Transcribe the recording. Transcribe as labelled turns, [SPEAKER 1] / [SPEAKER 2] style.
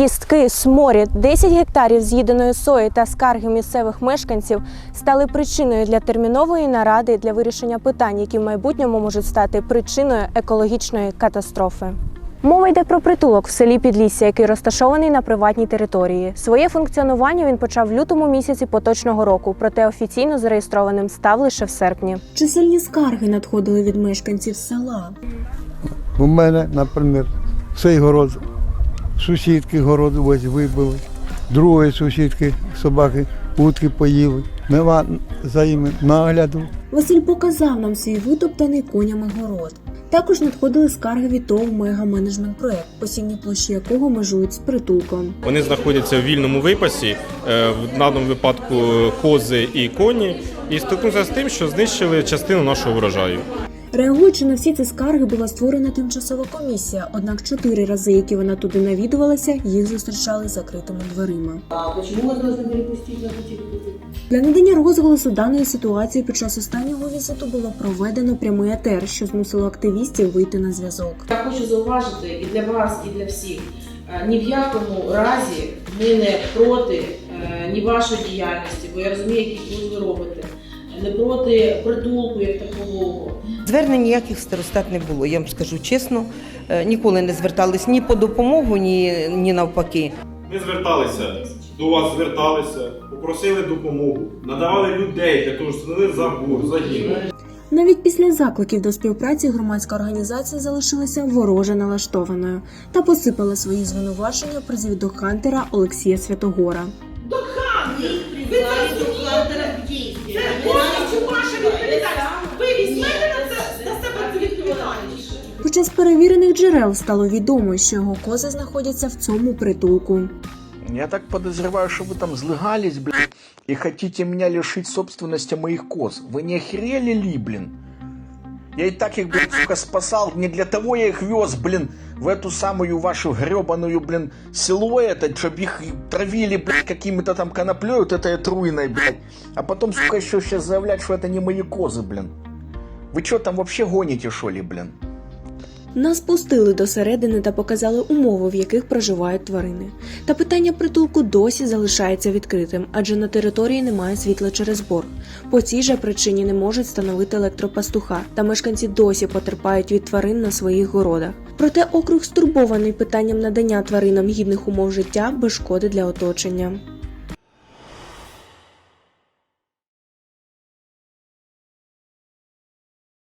[SPEAKER 1] Кістки, сморід, 10 гектарів з'їденої сої та скарги місцевих мешканців стали причиною для термінової наради для вирішення питань, які в майбутньому можуть стати причиною екологічної катастрофи. Мова йде про притулок в селі Підлісся, який розташований на приватній території. Своє функціонування він почав в лютому місяці поточного року, проте офіційно зареєстрованим став лише в серпні. Чисельні скарги надходили від мешканців села.
[SPEAKER 2] У мене, наприклад, цей город, сусідки город ось вибили, другої сусідки собаки утки поїли. Нема за ними нагляду.
[SPEAKER 1] Василь показав нам свій витоптаний конями город. Також надходили скарги від ТОВ «Мега Менеджмент Проект, посівні площі якого межують з притулком.
[SPEAKER 3] Вони знаходяться в вільному випасі, е, в даному випадку кози і коні, і стикнувся з тим, що знищили частину нашого врожаю.
[SPEAKER 1] Реагуючи на всі ці скарги, була створена тимчасова комісія. Однак чотири рази, які вона туди навідувалася, їх зустрічали закритими дверима.
[SPEAKER 4] А почему вас на пути?
[SPEAKER 1] Для надання розголосу даної ситуації під час останнього візиту було проведено прямий етер, що змусило активістів вийти на зв'язок.
[SPEAKER 4] Я хочу зауважити і для вас, і для всіх. е, Ні в якому разі ми не проти е, ні вашої діяльності, бо я розумію, які ви робите, не проти притулку як такового.
[SPEAKER 5] Звернень ніяких старостат не було. Я вам скажу чесно, Е, ніколи не звертались ні по допомогу, ні, ні навпаки.
[SPEAKER 3] Ми зверталися, до вас зверталися, попросили допомогу, надавали людей для того, щоб встановили забор, загін.
[SPEAKER 1] Навіть після закликів до співпраці громадська організація залишилася вороже налаштованою та посипала свої звинувачення призвіду Хантера Олексія Святогора.
[SPEAKER 6] Це повністю ваша відповідальність. Ви візьмете на це на себе цю відповідальність.
[SPEAKER 1] Хоча з перевірених джерел стало відомо, що його кози знаходяться в цьому притулку.
[SPEAKER 7] Я так подозреваю, что вы там злыгались, блин, и хотите меня лишить собственности моих коз. Вы не охерели ли, блин? Я и так их, блин, сука, спасал. Не для того я их вез, блин, в эту самую вашу гребаную, блин, село это, чтобы их травили, блин, какими-то там коноплей, вот этой отруйной, блядь. А потом, сука, еще сейчас заявлять, что это не мои козы, блин. Вы что там вообще гоните, что ли, блин?
[SPEAKER 1] Нас пустили до середини та показали умови, в яких проживають тварини. Та питання притулку досі залишається відкритим, адже на території немає світла через борг. По цій же причині не можуть встановити електропастуха, та мешканці досі потерпають від тварин на своїх городах. Проте округ стурбований питанням надання тваринам гідних умов життя без шкоди для оточення.